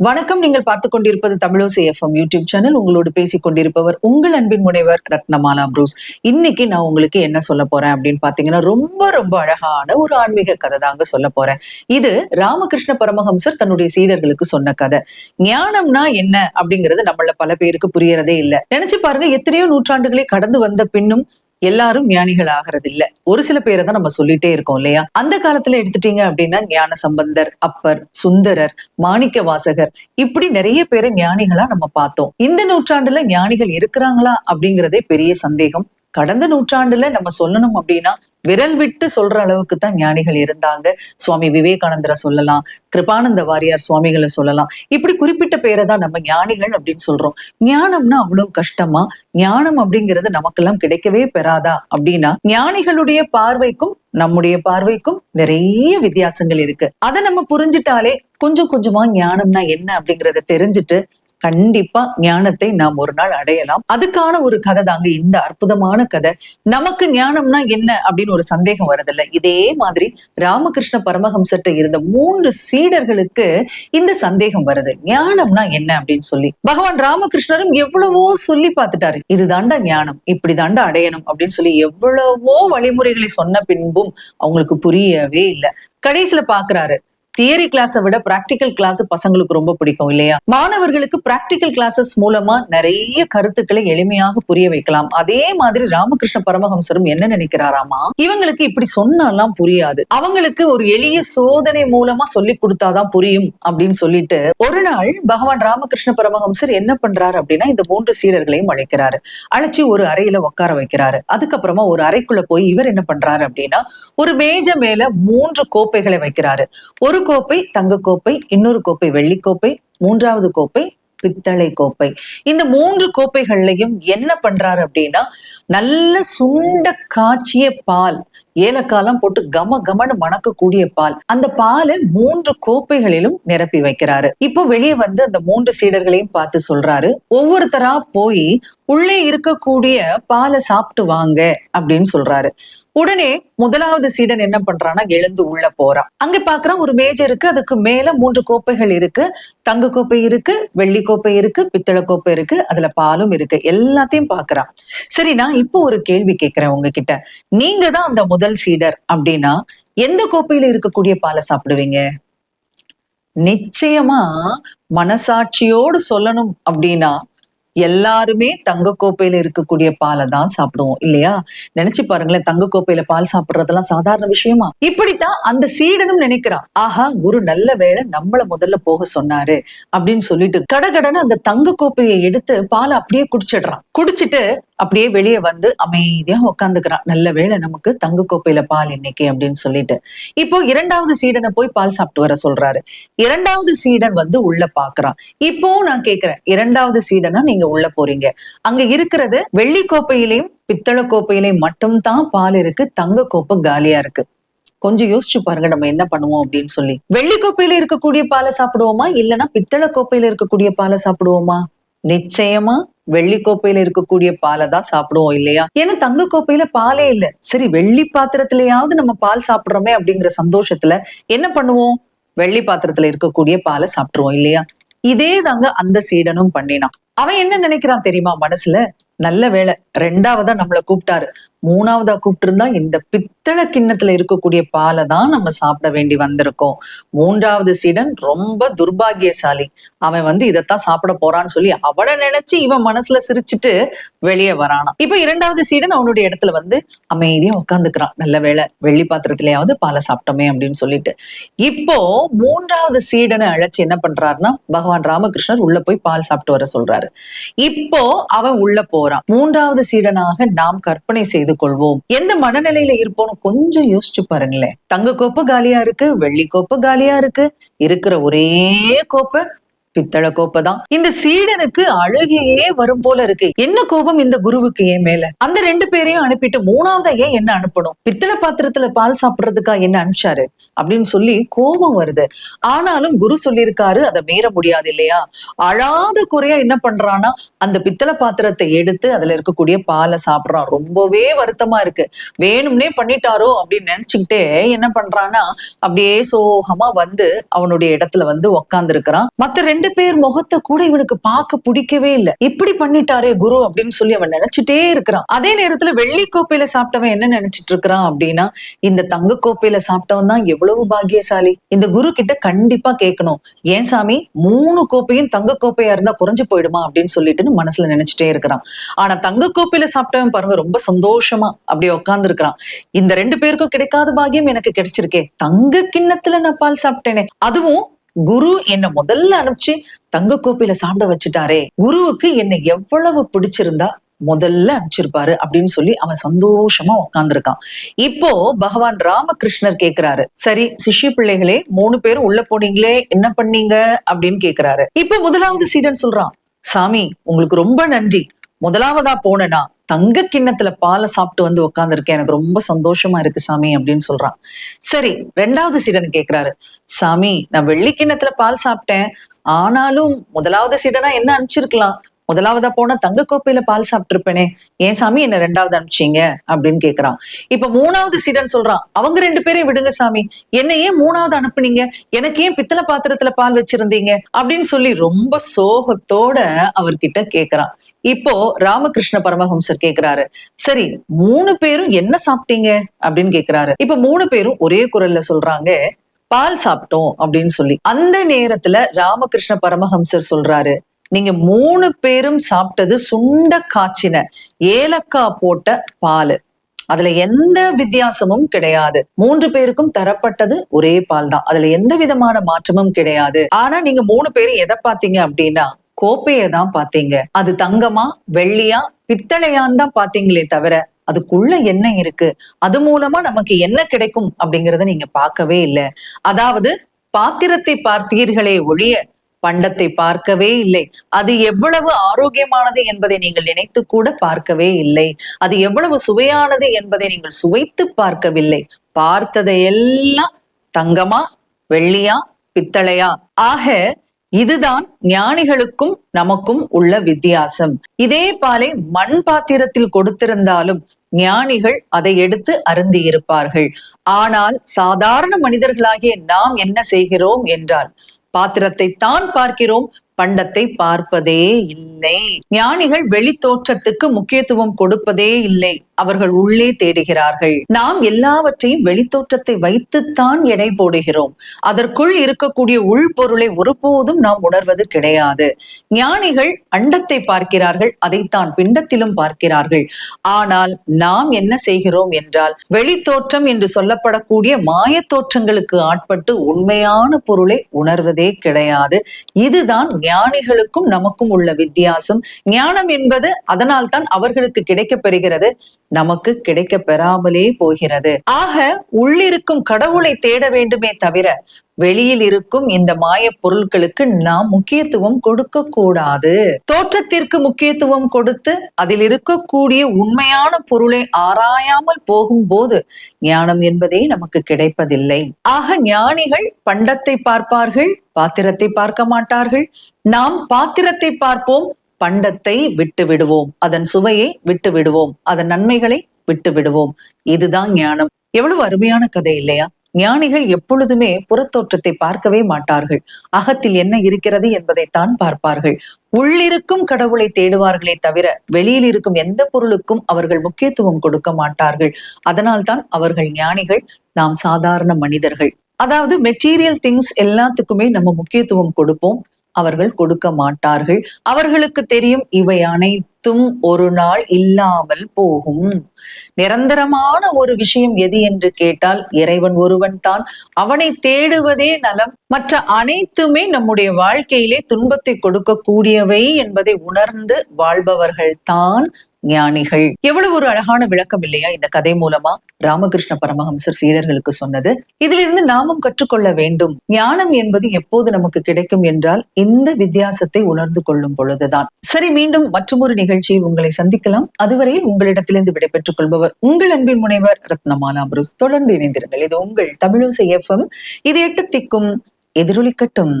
வணக்கம். நீங்கள் பார்த்து கொண்டிருப்பது தமிழோசி எஃப்எம் யூடியூப் சேனல் உங்களோடு பேசிக் கொண்டிருப்பவர் உங்கள் அன்பின் முனைவர் ரத்னமாலா ப்ரூஸ். இன்னைக்கு நான் உங்களுக்கு என்ன சொல்ல போறேன் அப்படின்னு பாத்தீங்கன்னா ரொம்ப ரொம்ப அழகான ஒரு ஆன்மீக கதை தாங்க சொல்ல போறேன். இது ராமகிருஷ்ண பரமஹம்சர் தன்னுடைய சீடர்களுக்கு சொன்ன கதை. ஞானம்னா என்ன அப்படிங்கிறது நம்மள பல பேருக்கு புரியறதே இல்ல. நினைச்சு பாருங்க எத்தனையோ நூற்றாண்டுகளே கடந்து வந்த பின்னும் எல்லாரும் ஞானிகள் ஆகிறது இல்ல ஒரு சில பேரை தான் நம்ம சொல்லிட்டே இருக்கோம் இல்லையா? அந்த காலத்துல எடுத்துட்டீங்க அப்படின்னா ஞான சம்பந்தர் அப்பர் சுந்தரர் மாணிக்க வாசகர் இப்படி நிறைய பேரை ஞானிகளா நம்ம பார்த்தோம். இந்த நூற்றாண்டுல ஞானிகள் இருக்கிறாங்களா அப்படிங்கறதே பெரிய சந்தேகம். கடந்த நூற்றாண்டுல நம்ம சொல்லணும் அப்படின்னா விரல் விட்டு சொல்ற அளவுக்கு தான் ஞானிகள் இருந்தாங்க. சுவாமி விவேகானந்தரை சொல்லலாம் கிருபானந்த வாரியார் சுவாமிகளை சொல்லலாம். இப்படி குறிப்பிட்ட பேரை தான் நம்ம ஞானிகள் அப்படின்னு சொல்றோம். ஞானம்னா அவ்வளவு கஷ்டமா? ஞானம் அப்படிங்கிறது நமக்கெல்லாம் கிடைக்கவே பெறாதா? அப்படின்னா ஞானிகளுடைய பார்வைக்கும் நம்முடைய பார்வைக்கும் நிறைய வித்தியாசங்கள் இருக்கு. அதை நம்ம புரிஞ்சுட்டாலே கொஞ்சம் கொஞ்சமா ஞானம்னா என்ன அப்படிங்கறத தெரிஞ்சுட்டு கண்டிப்பா ஞானத்தை நாம் ஒரு நாள் அடையலாம். அதுக்கான ஒரு கதை தாங்க இந்த அற்புதமான கதை. நமக்கு ஞானம்னா என்ன அப்படின்னு ஒரு சந்தேகம் வருதில்ல இதே மாதிரி ராமகிருஷ்ண பரமஹம்சர்ட்ட இருந்த மூன்று சீடர்களுக்கு இந்த சந்தேகம் வருது. ஞானம்னா என்ன அப்படின்னு சொல்லி. பகவான் ராமகிருஷ்ணரும் எவ்வளவோ சொல்லி பார்த்துட்டாரு. இதுதாண்டா ஞானம். இப்படி தாண்டா அடையணும் அப்படின்னு சொல்லி எவ்வளவோ வழிமுறைகளை சொன்ன பின்பும் அவங்களுக்கு புரியவே இல்லை. கடைசியில பாக்குறாரு. தியரி கிளாஸை விட பிராக்டிக்கல் கிளாஸ் பசங்களுக்கு ரொம்ப பிடிக்கும் இல்லையா? மாணவர்களுக்கு பிராக்டிக்கல் கிளாஸஸ் மூலமா நிறைய கருத்துக்களை எளிமையாக புரிய வைக்கலாம். அதே மாதிரி ராமகிருஷ்ண பரமஹம்சரும் என்ன நினைக்கிறாராமா? இவங்களுக்கு இப்படி சொன்னாலாம் புரியாது. அவங்களுக்கு ஒரு எளிய சோதனை மூலமா சொல்லி கொடுத்தாதான் புரியும் அப்படின்னு சொல்லிட்டு ஒரு நாள் பகவான் ராமகிருஷ்ண பரமஹம்சர் என்ன பண்றாரு அப்படின்னா இந்த மூன்று சீரர்களையும் அழைக்கிறாரு. அழைச்சி ஒரு அறையில உட்கார வைக்கிறாரு. அதுக்கப்புறமா ஒரு அறைக்குள்ள போய் இவர் என்ன பண்றாரு அப்படின்னா ஒரு மேஜ மேல மூன்று கோப்பைகளை வைக்கிறாரு. ஒரு கோப்பை தங்க கோப்பை இன்னொரு கோப்பை வெள்ளிக்கோப்பை மூன்றாவது கோப்பை பித்தளை கோப்பை. இந்த மூன்று கோப்பைகள்லையும் என்ன பண்றாரு அப்படின்னா நல்ல சுண்ட காய்ச்சிய பால் ஏலக்காலம் போட்டு கம கமன்னு மணக்கக்கூடிய பால் அந்த பாலை மூன்று கோப்பைகளிலும் நிரப்பி வைக்கிறாரு. இப்போ வெளியே வந்து அந்த மூன்று சீடர்களையும் பார்த்து சொல்றாரு ஒவ்வொருத்தரா போய் உள்ளே இருக்கக்கூடிய பாலை சாப்பிட்டு வாங்க அப்படின்னு சொல்றாரு. உடனே முதலாவது சீடன் என்ன பண்றான்னா எழுந்து உள்ள போறான். அங்க பாக்குறான் ஒரு மேஜர் இருக்கு அதுக்கு மேல மூன்று கோப்பைகள் இருக்கு. தங்க கோப்பை இருக்கு வெள்ளி கோப்பை இருக்கு பித்தளை கோப்பை இருக்கு அதுல பாலும் இருக்கு. எல்லாத்தையும் பாக்குறான். சரி நான் இப்போ ஒரு கேள்வி கேட்கிறேன் உங்ககிட்ட. நீங்க தான் அந்த முதல் சீடர் அப்படின்னா எந்த கோப்பையில இருக்கக்கூடிய பாலை சாப்பிடுவீங்க? நிச்சயமா மனசாட்சியோடு சொல்லணும் அப்படின்னா எல்லாருமே தங்க கோப்பையில இருக்கக்கூடிய பாலை தான் சாப்பிடுவோம் இல்லையா? நினைச்சு பாருங்களேன் தங்க கோப்பையில பால் சாப்பிடுறதெல்லாம் சாதாரண விஷயமா? இப்படித்தான் அந்த சீடனும் நினைக்கிறான். ஆஹா குரு நல்ல வேளை நம்மள முதல்ல போக சொன்னாரு அப்படின்னு சொல்லிட்டு கடகடன்னு அந்த தங்க கோப்பையை எடுத்து பாலை அப்படியே குடிச்சிடுறான். குடிச்சிட்டு அப்படியே வெளியே வந்து அமைதியா உட்காந்துக்கிறான் நல்ல வேளை நமக்கு தங்க கோப்பையில பால் இன்னைக்கு அப்படின்னு சொல்லிட்டு. இப்போ இரண்டாவது சீடனை போய் பால் சாப்பிட்டு வர சொல்றாரு. இரண்டாவது சீடன் வந்து உள்ள பாக்குறான். இப்போ நான் கேக்குறேன் இரண்டாவது சீடனா நீங்க உள்ள போறீங்க. அங்க இருக்கிறது வெள்ளி கோப்பையிலையும் பித்தளை கோப்பையிலையும் மட்டும்தான் பால் இருக்கு தங்க கோப்பை காலியா இருக்கு. கொஞ்சம் யோசிச்சு பாருங்க நம்ம என்ன பண்ணுவோம் அப்படின்னு சொல்லி. வெள்ளி கோப்பையில இருக்கக்கூடிய பாலை சாப்பிடுவோமா? இல்லைன்னா பித்தளை கோப்பையில இருக்கக்கூடிய பாலை சாப்பிடுவோமா? நிச்சயமா வெள்ளி கோப்பையில இருக்கக்கூடிய பாலை தான் சாப்பிடுவோம் இல்லையா? ஏன்னா தங்க கோப்பையில பாலே இல்ல. சரி வெள்ளி பாத்திரத்திலேயாவது நம்ம பால் சாப்பிடுறோமே அப்படிங்கிற சந்தோஷத்துல என்ன பண்ணுவோம்? வெள்ளி பாத்திரத்துல இருக்கக்கூடிய பாலை சாப்பிட்டுருவோம் இல்லையா? இதே தாங்க அந்த சீடனும் பண்ணினான். அவன் என்ன நினைக்கிறான் தெரியுமா மனசுல? நல்ல வேலை ரெண்டாவதா நம்மளை கூப்பிட்டாரு. மூணாவதா கூப்பிட்டு இருந்தா இந்த பித்தளை கிண்ணத்துல இருக்கக்கூடிய பாலை தான் நம்ம சாப்பிட வேண்டி வந்திருக்கோம். மூன்றாவது சீடன் ரொம்ப துர்பாகியசாலி. அவன் வந்து இதைத்தான் சாப்பிட போறான்னு சொல்லி அவளை நினைச்சு இவன் மனசுல சிரிச்சுட்டு வெளியே வரானான் இப்ப இரண்டாவது சீடன் அவனுடைய இடத்துல வந்து அமைதியா உட்காந்துக்கிறான் நல்ல வேலை வெள்ளி பாத்திரத்திலேயாவது பாலை சாப்பிட்டோமே அப்படின்னு சொல்லிட்டு. இப்போ மூன்றாவது சீடனை அழைச்சு என்ன பண்றாருன்னா பகவான் ராமகிருஷ்ணர் உள்ள போய் பால் சாப்பிட்டு வர சொல்றாரு. இப்போ அவன் உள்ள போறான். மூன்றாவது சீடனாக நாம் கற்பனை செய்து கொள்வோம். எந்த மனநிலையில இருப்போம் கொஞ்சம் யோசிச்சு பாருங்களேன். தங்க கோப்பை காலியா இருக்கு வெள்ளி கோப்பை காலியா இருக்கு இருக்கிற ஒரே கோப்பை பித்தள கோப்பை தான் இந்த சீடனுக்கு அழுகையே வரும் போல இருக்கு. என்ன கோபம் இந்த குருவுக்கு ஏன் மேல? அந்த ரெண்டு பேரையும் அனுப்பிட்டு மூணாவதா ஏன் என்ன அனுப்பணும்? பித்தளை பாத்திரத்துல பால் சாப்பிடுறதுக்கா என்ன அனுப்பிச்சாரு? அப்படின்னு சொல்லி கோபம் வருது. ஆனாலும் குரு சொல்லியிருக்காரு அதை மீற முடியாது இல்லையா? அழாத குறையா என்ன பண்றான்னா அந்த பித்தளை பாத்திரத்தை எடுத்து அதுல இருக்கக்கூடிய பாலை சாப்பிடுறான். ரொம்பவே வருத்தமா இருக்கு. வேணும்னே பண்ணிட்டாரோ அப்படின்னு நினைச்சுக்கிட்டே என்ன பண்றான்னா அப்படியே சோகமா வந்து அவனுடைய இடத்துல வந்து உக்காந்து இருக்கிறான் மத்த ரெண்டு பேர் முகத்தை கூட இவனுக்கு பார்க்க பிடிக்கவே இல்ல. இப்படி பண்ணிட்டாரே குரு அப்படின்னு சொல்லி அவன் நினைச்சிட்டே இருக்கிறான். அதே நேரத்துல வெள்ளி கோப்பையில சாப்பிட்டவன் என்ன நினைச்சிட்டு இருக்கிறான் அப்படின்னா இந்த தங்க கோப்பையில சாப்பிட்டவன் தான் எவ்வளவு பாக்கியசாலி. இந்த குரு கிட்ட கண்டிப்பா கேட்கணும். ஏன் சாமி? மூணு கோப்பையும் தங்க கோப்பையா இருந்தா குறைஞ்சு போயிடுமா அப்படின்னு சொல்லிட்டு மனசுல நினைச்சிட்டே இருக்கிறான். ஆனா தங்க கோப்பையில சாப்பிட்டவன் பாருங்க ரொம்ப சந்தோஷமா அப்படியே உட்கார்ந்து இருக்கிறான் இந்த ரெண்டு பேருக்கும் கிடைக்காத பாக்கியம் எனக்கு கிடைச்சிருக்கே. தங்க கிண்ணத்துல நான் பால் சாப்பிட்டேனே. அதுவும் குரு என்ன முதல்ல அனுப்பிச்சு தங்க கோப்பையில சாப்பிட வச்சுட்டாரே. குருவுக்கு என்னை எவ்வளவு பிடிச்சிருந்தா முதல்ல அனுப்பிச்சிருப்பாரு அப்படின்னு சொல்லி அவன் சந்தோஷமா உட்கார்ந்துருக்கான் இப்போ பகவான் ராமகிருஷ்ணர் கேக்குறாரு. சரி சிஷ்ய பிள்ளைகளே மூணு பேரும் உள்ள போனீங்களே என்ன பண்ணீங்க? அப்படின்னு கேக்குறாரு. இப்போ முதலாவது சீடன் சொல்றான் சாமி உங்களுக்கு ரொம்ப நன்றி. முதலாவதா போனேன்னா தங்க கிண்ணத்துல பாலை சாப்பிட்டு வந்து உட்காந்துருக்கேன் எனக்கு ரொம்ப சந்தோஷமா இருக்கு சாமி அப்படின்னு சொல்றான். சரி ரெண்டாவது சீடன் கேக்குறாரு சாமி நான் வெள்ளி கிண்ணத்துல பால் சாப்பிட்டேன். ஆனாலும் முதலாவது சீடனா என்ன அனுப்பிச்சிருக்கலாம்? முதலாவதா போனா தங்க கோப்பையில பால் சாப்பிட்டிருப்பேனே. ஏன் சாமி என்ன ரெண்டாவது அனுப்பிச்சீங்க? அப்படின்னு கேக்குறான். இப்ப மூணாவது சீடன் சொல்றான் அவங்க ரெண்டு பேரையும் விடுங்க சாமி. என்ன ஏன் மூணாவது அனுப்புனீங்க? எனக்கு ஏன் பித்தளை பாத்திரத்துல பால் வச்சிருந்தீங்க? அப்படின்னு சொல்லி ரொம்ப சோகத்தோட அவர்கிட்ட கேக்குறான். இப்போ ராமகிருஷ்ண பரமஹம்சர் கேக்குறாரு சரி மூணு பேரும் என்ன சாப்பிட்டீங்க? அப்படின்னு கேக்குறாரு. இப்ப மூணு பேரும் ஒரே குரல்ல சொல்றாங்க பால் சாப்பிட்டோம் அப்படின்னு சொல்லி. அந்த நேரத்துல ராமகிருஷ்ண பரமஹம்சர் சொல்றாரு நீங்க மூணு பேரும் சாப்பிட்டது சுண்ட காய்ச்சின ஏலக்காய் போட்ட பால். அதுல எந்த வித்தியாசமும் கிடையாது. மூன்று பேருக்கும் தரப்பட்டது ஒரே பால் தான். அதுல எந்த விதமான மாற்றமும் கிடையாது. ஆனா நீங்க மூணு பேரும் எதை பாத்தீங்க அப்படின்னா கோப்பையை தான் பாத்தீங்க அது தங்கமா வெள்ளியா பித்தளையான்னு தான் பாத்தீங்களே தவிர அதுக்குள்ள என்ன இருக்கு? அது மூலமா நமக்கு என்ன கிடைக்கும் அப்படிங்கறத நீங்க பார்க்கவே இல்லை. அதாவது பாத்திரத்தை பார்த்தீர்களே ஒழிய பண்டத்தை பார்க்கவே இல்லை. அது எவ்வளவு ஆரோக்கியமானது என்பதை நீங்கள் நினைத்து கூட பார்க்கவே இல்லை. அது எவ்வளவு சுவையானது என்பதை நீங்கள் சுவைத்து பார்க்கவில்லை. பார்த்ததை எல்லாம் தங்கமா வெள்ளியா பித்தளையா? ஆக இதுதான் ஞானிகளுக்கும் நமக்கும் உள்ள வித்தியாசம். இதே பாலை மண் பாத்திரத்தில் கொடுத்திருந்தாலும் ஞானிகள் அதை எடுத்து அருந்தி இருப்பார்கள் ஆனால் சாதாரண மனிதர்களாகிய நாம் என்ன செய்கிறோம் என்றால் பாத்திரத்தை தான் பார்க்கிறோம் பண்டத்தை பார்ப்பதே இல்லை. ஞானிகள் வெளி தோற்றத்துக்கு முக்கியத்துவம் கொடுப்பதே இல்லை. அவர்கள் உள்ளே தேடுகிறார்கள். நாம் எல்லாவற்றையும் வெளித்தோற்றத்தை வைத்துத்தான் எடை போடுகிறோம். அதற்குள் இருக்கக்கூடிய உள்பொருளை ஒருபோதும் நாம் உணர்வது கிடையாது. ஞானிகள் அண்டத்தை பார்க்கிறார்கள் அதைத்தான் பிண்டத்திலும் பார்க்கிறார்கள். ஆனால் நாம் என்ன செய்கிறோம் என்றால் வெளித்தோற்றம் என்று சொல்லப்படக்கூடிய மாயத்தோற்றங்களுக்கு ஆட்பட்டு உண்மையான பொருளை உணர்வதே கிடையாது. இதுதான் ஞானிகளுக்கும் நமக்கும் உள்ள வித்தியாசம். ஞானம் என்பது அதனால் தான் அவர்களுக்கு கிடைக்கப் பெறுகிறது. நமக்கு கிடைக்க பெறாமலே போகிறது. ஆக உள்ளிருக்கும் கடவுளை தேட வேண்டுமே தவிர வெளியில் இருக்கும் இந்த மாய பொருட்களுக்கு நாம் முக்கியத்துவம் கொடுக்க கூடாது தோற்றத்திற்கு முக்கியத்துவம் கொடுத்து அதில் இருக்கக்கூடிய உண்மையான பொருளை ஆராயாமல் போகும்போது ஞானம் என்பதே நமக்கு கிடைப்பதில்லை. ஆக ஞானிகள் பண்டத்தை பார்ப்பார்கள் பாத்திரத்தை பார்க்க மாட்டார்கள். நாம் பாத்திரத்தை பார்ப்போம் பண்டத்தை விட்டு விடுவோம் அதன் சுவையை விட்டு விடுவோம் அதன் நன்மைகளை விட்டு விடுவோம் இதுதான் ஞானம். எவ்வளவு அருமையான கதை இல்லையா? ஞானிகள் எப்பொழுதுமே புறத்தோற்றத்தை பார்க்கவே மாட்டார்கள். அகத்தில் என்ன இருக்கிறது என்பதைத்தான் பார்ப்பார்கள். உள்ளிருக்கும் கடவுளை தேடுவார்களே தவிர வெளியில் இருக்கும் எந்த பொருளுக்கும் அவர்கள் முக்கியத்துவம் கொடுக்க மாட்டார்கள். அதனால்தான் அவர்கள் ஞானிகள் நாம் சாதாரண மனிதர்கள். அதாவது மெட்டீரியல் திங்ஸ் எல்லாத்துக்குமே நம்ம முக்கியத்துவம் கொடுப்போம். அவர்கள் கொடுக்க மாட்டார்கள். அவர்களுக்கு தெரியும் இவை அனைத்தும் ஒரு நாள் இல்லாமல் போகும். நிரந்தரமான ஒரு விஷயம் எது என்று கேட்டால் இறைவன் ஒருவன் தான். அவனை தேடுவதே நலம். மற்ற அனைத்துமே நம்முடைய வாழ்க்கையிலே துன்பத்தை கொடுக்கக்கூடியவை என்பதை உணர்ந்து வாழ்பவர்கள் தான் ஞானிகள். எவ்வளவு ஒரு அழகான விளக்கம் இல்லையா இந்த கதை மூலமா? ராமகிருஷ்ண பரமஹம்சர் சீடர்களுக்கு சொன்னது. இதிலிருந்து நாமும் கற்றுக்கொள்ள வேண்டும். ஞானம் என்பது எப்போது நமக்கு கிடைக்கும் என்றால் இந்த வித்தியாசத்தை உணர்ந்து கொள்ளும் பொழுதுதான். சரி மீண்டும் மற்றொரு நிகழ்ச்சியில் உங்களை சந்திக்கலாம். அதுவரையில் உங்களிடத்திலிருந்து விடைபெற்றுக் கொள்பவர் உங்கள் அன்பின் முனைவர் ரத்னமாலா புருஸ். தொடர்ந்து இணைந்திருங்கள். இது உங்கள் தமிழோசை எஃப்எம் இது எட்டு திக்கும் எதிரொலிக்கட்டும்.